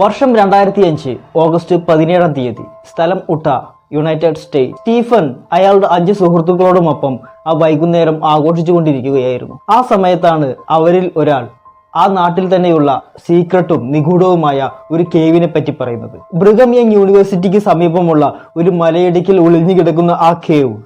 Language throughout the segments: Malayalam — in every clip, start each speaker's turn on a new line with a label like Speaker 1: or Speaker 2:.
Speaker 1: വർഷം രണ്ടായിരത്തി അഞ്ച് ഓഗസ്റ്റ് പതിനേഴാം തീയതി. സ്ഥലം ഉട്ട യുണൈറ്റഡ് സ്റ്റേറ്റ് സ്റ്റീഫൻ അയാളുടെ അഞ്ച് സുഹൃത്തുക്കളോടുമൊപ്പം ആ വൈകുന്നേരം ആഘോഷിച്ചുകൊണ്ടിരിക്കുകയായിരുന്നു. ആ സമയത്താണ് അവരിൽ ഒരാൾ ആ നാട്ടിൽ തന്നെയുള്ള സീക്രട്ടും നിഗൂഢവുമായ ഒരു കേവിനെ പറ്റി പറയുന്നത്. ബ്രിഗം യങ് യൂണിവേഴ്സിറ്റിക്ക് സമീപമുള്ള ഒരു മലയിടുക്കിൽ ഒളിഞ്ഞു കിടക്കുന്ന ആ കേവ്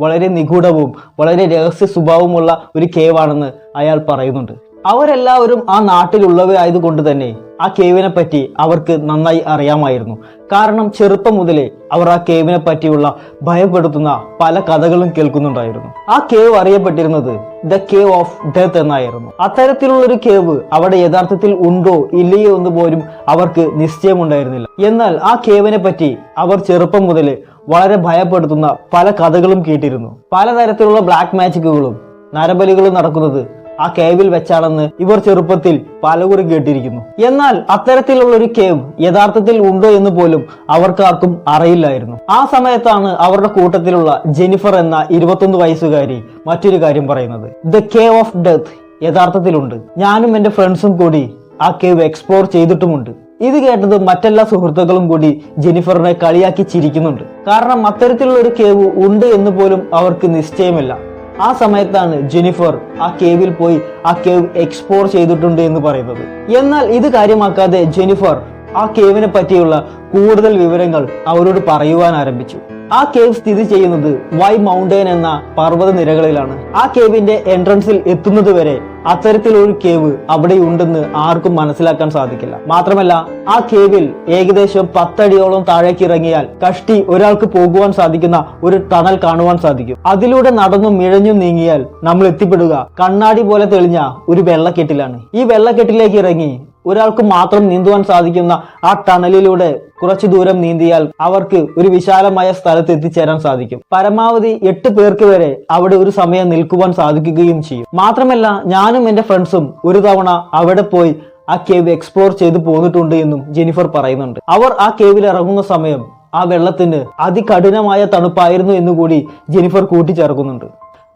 Speaker 1: വളരെ നിഗൂഢവും വളരെ രഹസ്യ സ്വഭാവമുള്ള ഒരു കേവാണെന്ന് അയാൾ പറയുന്നുണ്ട്. അവരെല്ലാവരും ആ നാട്ടിലുള്ളവരായതുകൊണ്ട് തന്നെ ആ കേവിനെ പറ്റി അവർക്ക് നന്നായി അറിയാമായിരുന്നു. കാരണം ചെറുപ്പം മുതലേ അവർ ആ കേവിനെ പറ്റിയുള്ള ഭയപ്പെടുത്തുന്ന പല കഥകളും കേൾക്കുന്നുണ്ടായിരുന്നു. ആ കേവ് അറിയപ്പെട്ടിരുന്നത് ദ കേവ് ഓഫ് ഡെത്ത് എന്നായിരുന്നു. അത്തരത്തിലുള്ള ഒരു കേവ് അവിടെ യഥാർത്ഥത്തിൽ ഉണ്ടോ ഇല്ലയോ എന്ന് പോലും അവർക്ക് നിശ്ചയമുണ്ടായിരുന്നില്ല. എന്നാൽ ആ കേവിനെ പറ്റി അവർ ചെറുപ്പം മുതൽ വളരെ ഭയപ്പെടുത്തുന്ന പല കഥകളും കേട്ടിരുന്നു. പലതരത്തിലുള്ള ബ്ലാക്ക് മാജിക്കുകളും നരബലികളും നടക്കുന്നത് ആ കേവിൽ വെച്ചാണെന്ന് ഇവർ ചെറുപ്പത്തിൽ പലകുറി കേട്ടിരിക്കുന്നു. എന്നാൽ അത്തരത്തിലുള്ള ഒരു കേവ് യഥാർത്ഥത്തിൽ ഉണ്ടോ എന്ന് പോലും അവർക്കാർക്കും അറിയില്ലായിരുന്നു. ആ സമയത്താണ് അവരുടെ കൂട്ടത്തിലുള്ള ജെനിഫർ എന്ന ഇരുപത്തൊന്ന് വയസ്സുകാരി മറ്റൊരു കാര്യം പറയുന്നത്. ദ കേവ് ഓഫ് ഡെത്ത് യഥാർത്ഥത്തിലുണ്ട്. ഞാനും എന്റെ ഫ്രണ്ട്സും കൂടി ആ കേവ് എക്സ്പ്ലോർ ചെയ്തിട്ടുമുണ്ട്. ഇത് കേട്ടത് മറ്റെല്ലാ സുഹൃത്തുക്കളും കൂടി ജെനിഫറിനെ കളിയാക്കി ചിരിക്കുന്നുണ്ട്. കാരണം അത്തരത്തിലുള്ള ഒരു കേവ് ഉണ്ട് എന്ന് പോലും അവർക്ക് നിശ്ചയമില്ല. ആ സമയത്താണ് ജെനിഫർ ആ കേവിൽ പോയി ആ കേവ് എക്സ്പ്ലോർ ചെയ്തിട്ടുണ്ട് എന്ന് പറയുന്നത്. എന്നാൽ ഇത് കാര്യമാക്കാതെ ജെനിഫർ ആ കേവിനെ പറ്റിയുള്ള കൂടുതൽ വിവരങ്ങൾ അവരോട് പറയുവാൻ ആരംഭിച്ചു. ആ കേവ് സ്ഥിതി ചെയ്യുന്നത് വൈ മൗണ്ടൈൻ എന്ന പർവത നിരകളിലാണ്. ആ കേവിന്റെ എൻട്രൻസിൽ എത്തുന്നത് വരെ അത്തരത്തിലൊരു കേവ് അവിടെ ഉണ്ടെന്ന് ആർക്കും മനസ്സിലാക്കാൻ സാധിക്കില്ല. മാത്രമല്ല ആ കേവിൽ ഏകദേശം പത്തടിയോളം താഴേക്ക് ഇറങ്ങിയാൽ കഷ്ടി ഒരാൾക്ക് പോകുവാൻ സാധിക്കുന്ന ഒരു തണൽ കാണുവാൻ സാധിക്കും. അതിലൂടെ നടന്നും മിഴഞ്ഞും നീങ്ങിയാൽ നമ്മൾ എത്തിപ്പെടുക. കണ്ണാടി പോലെ തെളിഞ്ഞ ഒരു വെള്ളക്കെട്ടിലാണ്. ഈ വെള്ളക്കെട്ടിലേക്ക് ഇറങ്ങി ഒരാൾക്ക് മാത്രം നീന്തുവാൻ സാധിക്കുന്ന ആ ടണലിലൂടെ കുറച്ചു ദൂരം നീന്തിയാൽ അവർക്ക് ഒരു വിശാലമായ സ്ഥലത്ത് എത്തിച്ചേരാൻ സാധിക്കും. പരമാവധി എട്ട് പേർക്ക് വരെ അവിടെ ഒരു സമയം നിൽക്കുവാൻ സാധിക്കുകയും ചെയ്യും. മാത്രമല്ല ഞാനും എന്റെ ഫ്രണ്ട്സും ഒരു തവണ അവിടെ പോയി ആ കേവ് എക്സ്പ്ലോർ ചെയ്തു പോന്നിട്ടുണ്ട് എന്നും ജെനിഫർ പറയുന്നുണ്ട്. അവർ ആ കേവിൽ ഇറങ്ങുന്ന സമയം ആ വെള്ളത്തിന് അതികഠിനമായ തണുപ്പായിരുന്നു എന്നുകൂടി ജെനിഫർ കൂട്ടിച്ചേർക്കുന്നുണ്ട്.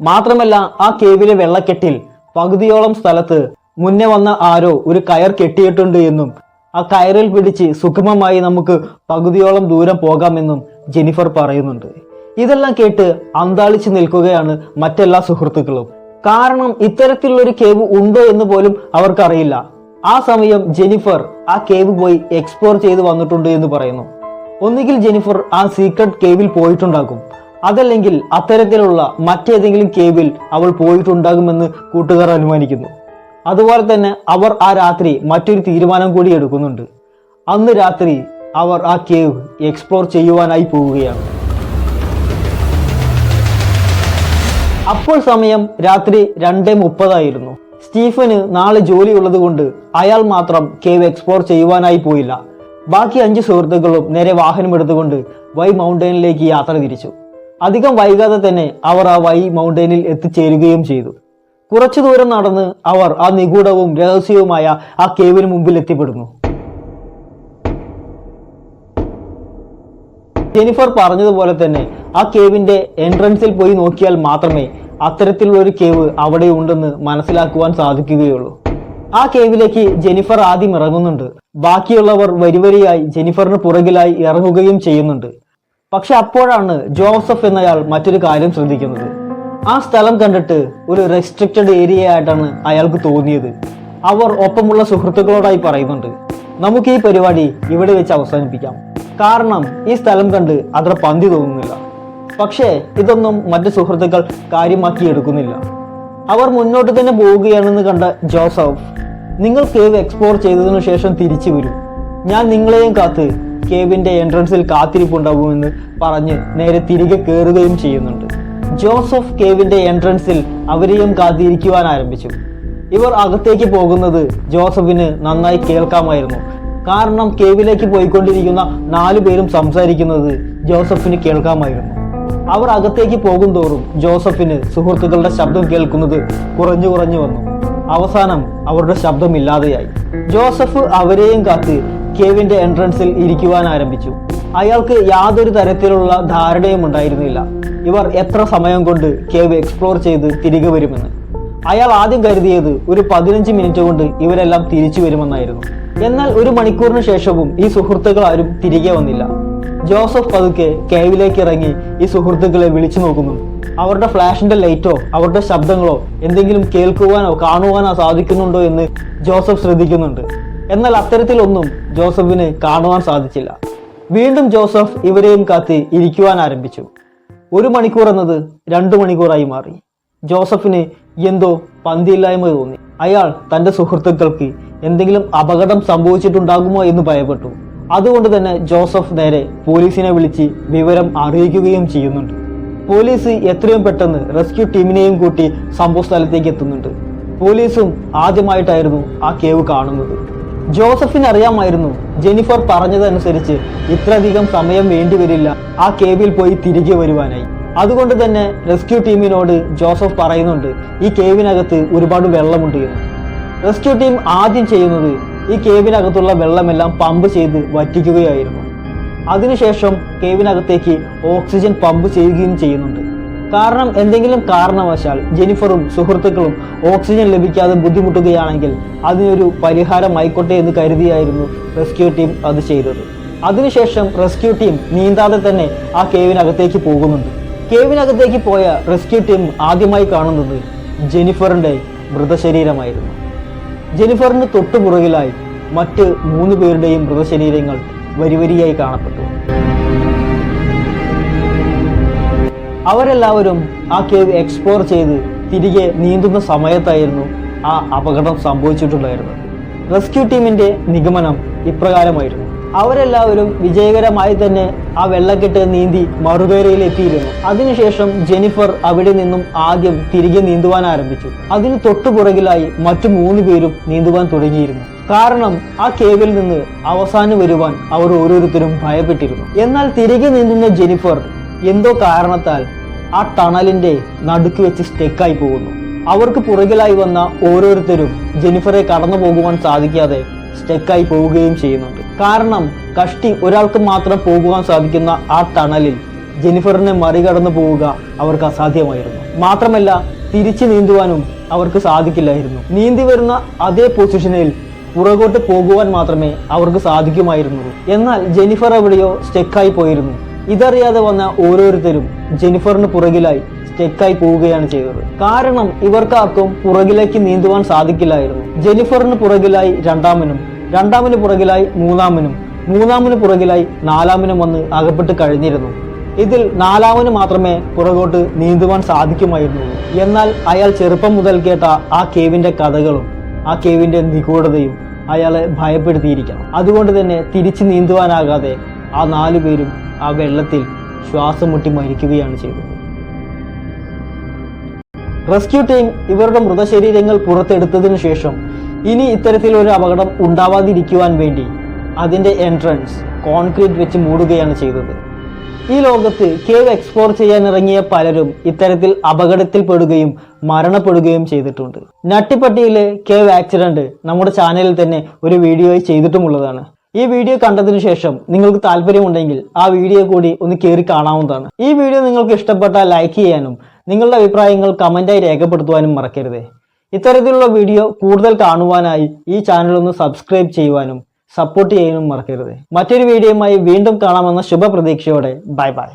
Speaker 1: മാത്രമല്ല ആ കേവിലെ വെള്ളക്കെട്ടിൽ പകുതിയോളം സ്ഥലത്ത് മുന്നേ വന്ന ആരോ ഒരു കയർ കെട്ടിയിട്ടുണ്ട് എന്നും ആ കയറിൽ പിടിച്ച് സുഗമമായി നമുക്ക് പകുതിയോളം ദൂരം പോകാമെന്നും ജെനിഫർ പറയുന്നുണ്ട്. ഇതെല്ലാം കേട്ട് അന്താളിച്ച് നിൽക്കുകയാണ് മറ്റെല്ലാ സുഹൃത്തുക്കളും. കാരണം ഇത്തരത്തിലുള്ളൊരു കേവ് ഉണ്ടോ എന്ന് പോലും അവർക്കറിയില്ല. ആ സമയം ജെനിഫർ ആ കേവ് പോയി എക്സ്പ്ലോർ ചെയ്ത് വന്നിട്ടുണ്ട് എന്ന് പറയുന്നു. ഒന്നുകിൽ ജെനിഫർ ആ സീക്രട്ട് കേവിൽ പോയിട്ടുണ്ടാകും. അതല്ലെങ്കിൽ അത്തരത്തിലുള്ള മറ്റേതെങ്കിലും കേവിൽ അവൾ പോയിട്ടുണ്ടാകുമെന്ന് കൂട്ടുകാർ അനുമാനിക്കുന്നു. അതുപോലെ തന്നെ അവർ ആ രാത്രി മറ്റൊരു തീരുമാനം കൂടി എടുക്കുന്നുണ്ട്. അന്ന് രാത്രി അവർ ആ കേവ് എക്സ്പ്ലോർ ചെയ്യുവാനായി പോവുകയാണ്. അപ്പോൾ സമയം രാത്രി രണ്ടേ മുപ്പതായിരുന്നു. സ്റ്റീഫന് നാളെ ജോലി ഉള്ളതുകൊണ്ട് അയാൾ മാത്രം കേവ് എക്സ്പ്ലോർ ചെയ്യുവാനായി പോയില്ല. ബാക്കി അഞ്ച് സുഹൃത്തുക്കളും നേരെ വാഹനം എടുത്തുകൊണ്ട് വൈ മൗണ്ടനിലേക്ക് യാത്ര തിരിച്ചു. അധികം വൈകാതെ തന്നെ അവർ ആ വൈ മൗണ്ടനിൽ എത്തിച്ചേരുകയും ചെയ്തു. കുറച്ചു ദൂരം നടന്ന് അവർ ആ നിഗൂഢവും രഹസ്യവുമായ ആ കേവിന് മുമ്പിൽ എത്തിപ്പെടുന്നു. ജെനിഫർ പറഞ്ഞതുപോലെ തന്നെ ആ കേവിന്റെ എൻട്രൻസിൽ പോയി നോക്കിയാൽ മാത്രമേ അത്തരത്തിലുള്ള ഒരു കേവ് അവിടെ ഉണ്ടെന്ന് മനസ്സിലാക്കുവാൻ സാധിക്കുകയുള്ളൂ. ആ കേവിലേക്ക് ജെനിഫർ ആദ്യം ഇറങ്ങുന്നുണ്ട്. ബാക്കിയുള്ളവർ വരിവരിയായി ജെനിഫറിന് പുറകിലായി ഇറങ്ങുകയും ചെയ്യുന്നുണ്ട്. പക്ഷെ അപ്പോഴാണ് ജോസഫ് എന്നയാൾ മറ്റൊരു കാര്യം ശ്രദ്ധിക്കുന്നത്. ആ സ്ഥലം കണ്ടിട്ട് ഒരു റെസ്ട്രിക്റ്റഡ് ഏരിയ ആയിട്ടാണ് അയാൾക്ക് തോന്നിയത്. അവർ ഒപ്പമുള്ള സുഹൃത്തുക്കളോടായി പറയുന്നുണ്ട്. നമുക്ക് ഈ പരിപാടി ഇവിടെ വെച്ച് അവസാനിപ്പിക്കാം. കാരണം ഈ സ്ഥലം കണ്ട് അത്ര പന്തി തോന്നുന്നില്ല. പക്ഷേ ഇതൊന്നും മറ്റു സുഹൃത്തുക്കൾ കാര്യമാക്കി എടുക്കുന്നില്ല. അവർ മുന്നോട്ട് തന്നെ പോവുകയാണെന്ന് കണ്ട ജോസഫ് നിങ്ങൾ കേവ് എക്സ്പ്ലോർ ചെയ്തതിനു ശേഷം തിരിച്ചു വരും. ഞാൻ നിങ്ങളെയും കാത്ത് കേവിന്റെ എൻട്രൻസിൽ കാത്തിരിപ്പുണ്ടാവുമെന്ന് പറഞ്ഞ് നേരെ തിരികെ കയറുകയും ചെയ്യുന്നുണ്ട്. ജോസഫ് കേവിന്റെ എൻട്രൻസിൽ അവരെയും കാത്തിരിക്കുവാൻ ആരംഭിച്ചു. ഇവർ അകത്തേക്ക് പോകുന്നത് ജോസഫിന് നന്നായി കേൾക്കാമായിരുന്നു. കാരണം കേവിലേക്ക് പോയിക്കൊണ്ടിരിക്കുന്ന നാലു പേരും സംസാരിക്കുന്നത് ജോസഫിന് കേൾക്കാമായിരുന്നു. അവർ അകത്തേക്ക് പോകും തോറും ജോസഫിന് സുഹൃത്തുക്കളുടെ ശബ്ദം കേൾക്കുന്നത് കുറഞ്ഞു കുറഞ്ഞു വന്നു. അവസാനം അവരുടെ ശബ്ദമില്ലാതെയായി ജോസഫ് അവരെയും കാത്ത് കേവിന്റെ എൻട്രൻസിൽ ഇരിക്കുവാൻ ആരംഭിച്ചു. അയാൾക്ക് യാതൊരു തരത്തിലുള്ള ധാരണയും ഉണ്ടായിരുന്നില്ല. ഇവർ എത്ര സമയം കൊണ്ട് കേവ് എക്സ്പ്ലോർ ചെയ്ത് തിരികെ വരുമെന്ന്. അയാൾ ആദ്യം കരുതിയത് ഒരു പതിനഞ്ച് മിനിറ്റ് കൊണ്ട് ഇവരെല്ലാം തിരിച്ചു വരുമെന്നായിരുന്നു. എന്നാൽ ഒരു മണിക്കൂറിന് ശേഷവും ഈ സുഹൃത്തുക്കൾ ആരും തിരികെ വന്നില്ല. ജോസഫ് പതുക്കെ കേവിലേക്ക് ഇറങ്ങി ഈ സുഹൃത്തുക്കളെ വിളിച്ചു നോക്കുന്നു. അവരുടെ ഫ്ലാഷിന്റെ ലൈറ്റോ അവരുടെ ശബ്ദങ്ങളോ എന്തെങ്കിലും കേൾക്കുവാനോ കാണുവാനോ സാധിക്കുന്നുണ്ടോ എന്ന് ജോസഫ് ശ്രദ്ധിക്കുന്നുണ്ട്. എന്നാൽ അത്തരത്തിലൊന്നും ജോസഫിന് കാണുവാൻ സാധിച്ചില്ല. വീണ്ടും ജോസഫ് ഇവരെയും കാത്ത് ഇരിക്കുവാൻ ആരംഭിച്ചു. ഒരു മണിക്കൂർ എന്നത് രണ്ടു മണിക്കൂറായി മാറി. ജോസഫിന് എന്തോ പന്തിയില്ലായ്മ തോന്നി. അയാൾ തന്റെ സുഹൃത്തുക്കൾക്ക് എന്തെങ്കിലും അപകടം സംഭവിച്ചിട്ടുണ്ടാകുമോ എന്ന് ഭയപ്പെട്ടു. അതുകൊണ്ട് തന്നെ ജോസഫ് നേരെ പോലീസിനെ വിളിച്ച് വിവരം അറിയിക്കുകയും ചെയ്യുന്നുണ്ട്. പോലീസ് എത്രയും പെട്ടെന്ന് റെസ്ക്യൂ ടീമിനെയും കൂട്ടി സംഭവ സ്ഥലത്തേക്ക് എത്തുന്നുണ്ട്. പോലീസും ആദ്യമായിട്ടായിരുന്നു ആ കേവ് കാണുന്നത്. ജോസഫിന് അറിയാമായിരുന്നു. ജെനിഫർ പറഞ്ഞതനുസരിച്ച് ഇത്രയധികം സമയം വേണ്ടിവരില്ല ആ കേവിൽ പോയി തിരികെ വരുവാനായി. അതുകൊണ്ട് തന്നെ റെസ്ക്യൂ ടീമിനോട് ജോസഫ് പറയുന്നുണ്ട് ഈ കേവിനകത്ത് ഒരുപാട് വെള്ളമുണ്ട് എന്ന്. റെസ്ക്യൂ ടീം ആദ്യം ചെയ്യുന്നത് ഈ കേവിനകത്തുള്ള വെള്ളമെല്ലാം പമ്പ് ചെയ്ത് വറ്റിക്കുകയായിരുന്നു. അതിനുശേഷം കേവിനകത്തേക്ക് ഓക്സിജൻ പമ്പ് ചെയ്യുകയും ചെയ്യുന്നുണ്ട്. കാരണം എന്തെങ്കിലും കാരണവശാൽ ജെനിഫറും സുഹൃത്തുക്കളും ഓക്സിജൻ ലഭിക്കാതെ ബുദ്ധിമുട്ടുകയാണെങ്കിൽ അതിനൊരു പരിഹാരമായിക്കോട്ടെ എന്ന് കരുതിയായിരുന്നു റെസ്ക്യൂ ടീം അത് ചെയ്തത്. അതിനുശേഷം റെസ്ക്യൂ ടീം നീന്താതെ തന്നെ ആ കേവിനകത്തേക്ക് പോകുന്നുണ്ട്. കേവിനകത്തേക്ക് പോയ റെസ്ക്യൂ ടീം ആദ്യമായി കാണുന്നത് ജെനിഫറിന്റെ മൃതശരീരമായിരുന്നു. ജെനിഫറിന് തൊട്ടുപുറകിലായി മറ്റ് മൂന്ന് പേരുടെയും മൃതശരീരങ്ങൾ വരിവരിയായി കാണപ്പെട്ടു. അവരെല്ലാവരും ആ കേവ് എക്സ്പ്ലോർ ചെയ്ത് തിരികെ നീന്തുന്ന സമയത്തായിരുന്നു ആ അപകടം സംഭവിച്ചിട്ടുണ്ടായിരുന്നത്. റെസ്ക്യൂ ടീമിന്റെ നിഗമനം ഇപ്രകാരമായിരുന്നു. അവരെല്ലാവരും വിജയകരമായി തന്നെ ആ വെള്ളക്കെട്ട് നീന്തി മറുകരയിൽ എത്തിയിരുന്നു. അതിനുശേഷം ജെനിഫർ അവിടെ നിന്നും ആദ്യം തിരികെ നീന്തുവാൻ ആരംഭിച്ചു. അതിന് തൊട്ടുപുറകിലായി മറ്റു മൂന്ന് പേരും നീന്തുവാൻ തുടങ്ങിയിരുന്നു. കാരണം ആ കേവിൽ നിന്ന് അവസാനം വരുവാൻ അവർ ഓരോരുത്തരും ഭയപ്പെട്ടിരുന്നു. എന്നാൽ തിരികെ നീന്തുന്ന ജെനിഫർ എന്തോ കാരണത്താൽ ആ ടണലിന്റെ നടുക്ക് വെച്ച് സ്റ്റെക്കായി പോകുന്നു. അവർക്ക് പുറകിലായി വന്ന ഓരോരുത്തരും ജെനിഫറെ കടന്നു പോകുവാൻ സാധിക്കാതെ സ്റ്റെക്കായി പോവുകയും ചെയ്യുന്നുണ്ട്. കാരണം കഷ്ടി ഒരാൾക്ക് മാത്രം പോകുവാൻ സാധിക്കുന്ന ആ ടണലിൽ ജെനിഫറിനെ മറികടന്നു പോവുക അവർക്ക് അസാധ്യമായിരുന്നു. മാത്രമല്ല തിരിച്ചു നീന്തുവാനും അവർക്ക് സാധിക്കില്ലായിരുന്നു. നീന്തി വരുന്ന അതേ പൊസിഷനിൽ പുറകോട്ട് പോകുവാൻ മാത്രമേ അവർക്ക് സാധിക്കുമായിരുന്നുള്ളൂ. എന്നാൽ ജെനിഫർ എവിടെയോ സ്റ്റെക്കായി പോയിരുന്നു. ഇതറിയാതെ വന്ന ഓരോരുത്തരും ജെനിഫറിന് പുറകിലായി സ്റ്റെക്കായി പോവുകയാണ് ചെയ്തത്. കാരണം ഇവർക്കാർക്കും പുറകിലേക്ക് നീന്തുവാൻ സാധിക്കില്ലായിരുന്നു. ജെനിഫറിന് പുറകിലായി രണ്ടാമനും രണ്ടാമന് പുറകിലായി മൂന്നാമനും മൂന്നാമന് പുറകിലായി നാലാമനും വന്ന് അകപ്പെട്ട് കഴിഞ്ഞിരുന്നു. ഇതിൽ നാലാമന് മാത്രമേ പുറകോട്ട് നീന്തുവാൻ സാധിക്കുമായിരുന്നുള്ളൂ. എന്നാൽ അയാൾ ചെറുപ്പം മുതൽ കേട്ട ആ കേവിന്റെ കഥകളും ആ കേവിന്റെ നിഗൂഢതയും അയാളെ ഭയപ്പെടുത്തിയിരിക്കണം. അതുകൊണ്ട് തന്നെ തിരിച്ചു നീന്തുവാനാകാതെ ആ നാലു പേരും ആ വെള്ളത്തിൽ ശ്വാസം മുട്ടി മരിക്കുകയാണ് ചെയ്തത്. റെസ്ക്യൂ ടീം ഇവരുടെ മൃതശരീരങ്ങൾ പുറത്തെടുത്തതിനു ശേഷം ഇനി ഇത്തരത്തിലൊരു അപകടം ഉണ്ടാവാതിരിക്കുവാൻ വേണ്ടി അതിന്റെ എൻട്രൻസ് കോൺക്രീറ്റ് വെച്ച് മൂടുകയാണ് ചെയ്തത്. ഈ ലോകത്ത് കേവ് എക്സ്പ്ലോർ ചെയ്യാൻ ഇറങ്ങിയ പലരും ഇത്തരത്തിൽ അപകടത്തിൽപ്പെടുകയും മരണപ്പെടുകയും ചെയ്തിട്ടുണ്ട്. നട്ടിപ്പട്ടിയിലെ കേവ് ആക്സിഡന്റ് നമ്മുടെ ചാനലിൽ തന്നെ ഒരു വീഡിയോയിൽ ചെയ്തിട്ടുമുള്ളതാണ്. ഈ വീഡിയോ കണ്ടതിന് ശേഷം നിങ്ങൾക്ക് താല്പര്യമുണ്ടെങ്കിൽ ആ വീഡിയോ കൂടി ഒന്ന് കയറി കാണാവുന്നതാണ്. ഈ വീഡിയോ നിങ്ങൾക്ക് ഇഷ്ടപ്പെട്ടാൽ ലൈക്ക് ചെയ്യാനും നിങ്ങളുടെ അഭിപ്രായങ്ങൾ കമന്റായി രേഖപ്പെടുത്തുവാനും മറക്കരുത്. ഇത്തരത്തിലുള്ള വീഡിയോ കൂടുതൽ കാണുവാനായി ഈ ചാനൽ ഒന്ന് സബ്സ്ക്രൈബ് ചെയ്യുവാനും സപ്പോർട്ട് ചെയ്യാനും മറക്കരുത്. മറ്റൊരു വീഡിയോയുമായി വീണ്ടും കാണാമെന്ന ശുഭപ്രതീക്ഷയോടെ. Bye bye